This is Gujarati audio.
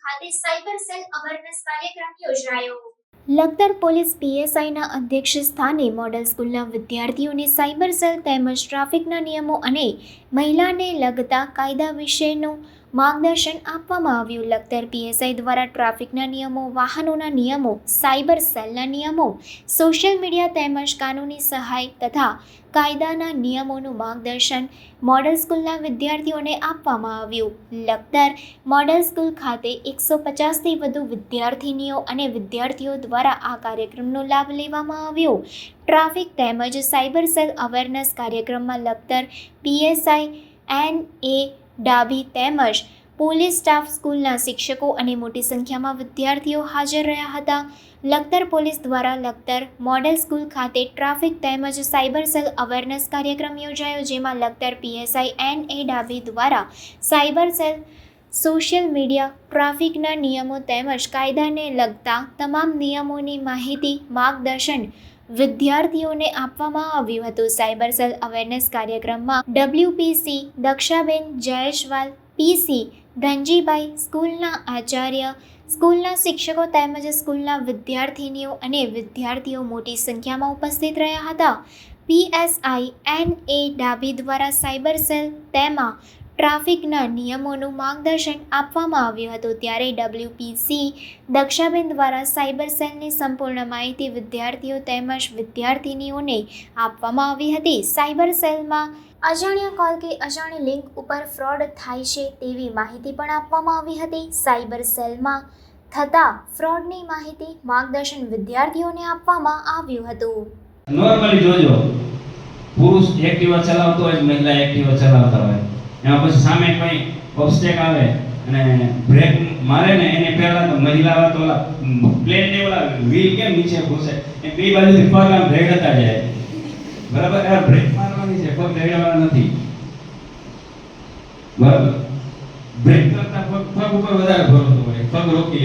ખાતે સાયબર સેલ અવેરનેસ કાર્યક્રમ યોજાયો. લખતર પોલીસ પીએસઆઈના અધ્યક્ષ સ્થાને મોડલ સ્કૂલના વિદ્યાર્થીઓને સાયબર સેલ તેમજ ટ્રાફિકના નિયમો અને મહિલાને લગતા કાયદા વિશેનું માર્ગદર્શન આપવામાં આવ્યું. લખતર પીએસઆઈ દ્વારા ટ્રાફિકના નિયમો, વાહનોના નિયમો, સાયબર સેલના નિયમો, સોશિયલ મીડિયા તેમજ કાનૂની સહાય તથા કાયદાના નિયમોનું માર્ગદર્શન મોડલ સ્કૂલના વિદ્યાર્થીઓને આપવામાં આવ્યું. લખતર મોડલ સ્કૂલ ખાતે એકસો પચાસથી વધુ વિદ્યાર્થિનીઓ અને વિદ્યાર્થીઓ દ્વારા આ કાર્યક્રમનો લાભ લેવામાં આવ્યો. ટ્રાફિક તેમજ સાયબર સેલ અવેરનેસ કાર્યક્રમમાં Lakhtar PSI N A Dabhi તેમજ પોલીસ સ્ટાફ સ્કૂલના શિક્ષકો અને મોટી સંખ્યામાં વિદ્યાર્થીઓ હાજર રહ્યા હતા. લખતર પોલીસ દ્વારા લખતર મોડેલ સ્કૂલ ખાતે ટ્રાફિક તેમજ સાયબર સેલ અવેરનેસ કાર્યક્રમ યોજાયો, જેમાં Lakhtar PSI N A Dabhi દ્વારા સાયબર સેલ, સોશિયલ મીડિયા, ટ્રાફિકના નિયમો તેમજ કાયદાને લગતા તમામ નિયમોની માહિતી, માર્ગદર્શન વિદ્યાર્થીઓને આપવામાં આવ્યું હતું. સાયબર સેલ અવેરનેસ કાર્યક્રમમાં ડબ્લ્યુપીસી, દક્ષાબેન જયેશવાલ, પીસી ધનજીભાઈ સ્કૂલના આચાર્ય, સ્કૂલના શિક્ષકો તેમજ સ્કૂલના વિદ્યાર્થિનીઓ અને વિદ્યાર્થીઓ મોટી સંખ્યામાં ઉપસ્થિત રહ્યા હતા. પીએસઆઈ એન એ ડાભી દ્વારા સાયબર સેલ તેમાં ટ્રાફિકના નિયમોનું માર્ગદર્શન આપવામાં આવ્યું હતું ત્યારે ડબ્લ્યુપીસી દક્ષાબેન દ્વારા સાયબર સેલની સંપૂર્ણ માહિતી વિદ્યાર્થીઓ તેમજ વિદ્યાર્થિનીઓને આપવામાં આવી હતી. સાયબર સેલમાં અજાણ્યા કોલ કે અજાણી લિંક ઉપર ફ્રોડ થાય છે તેવી માહિતી પણ આપવામાં આવી હતી. સાયબર સેલમાં થતા ફ્રોડની માહિતી માર્ગદર્શન વિદ્યાર્થીઓને આપવામાં આવ્યું હતું. નોર્મલી જોજો, પુરુષ એક્ટિવા ચલાવતો હોય મહિલા એક્ટિવા ચલાવતા હોય. એમાં પછી સામે કોઈ ઓબ્સ્ટેક આવે અને બ્રેક મારે ને એને પહેલા તો મહિલા તો ઓલા પ્લેન ને ઓલા વ્હીલ કેમ નીચે ઘૂસે? એ બે બાજુથી પગ આમ રેગડતા જાય. બરાબર? આ બ્રેક મારવાની છે, પગ રેગડવાના નથી. બરાબર? બ્રેક કરતા પગ પગ ઉપર વધારે ભરોસો હોય. પગ રોકી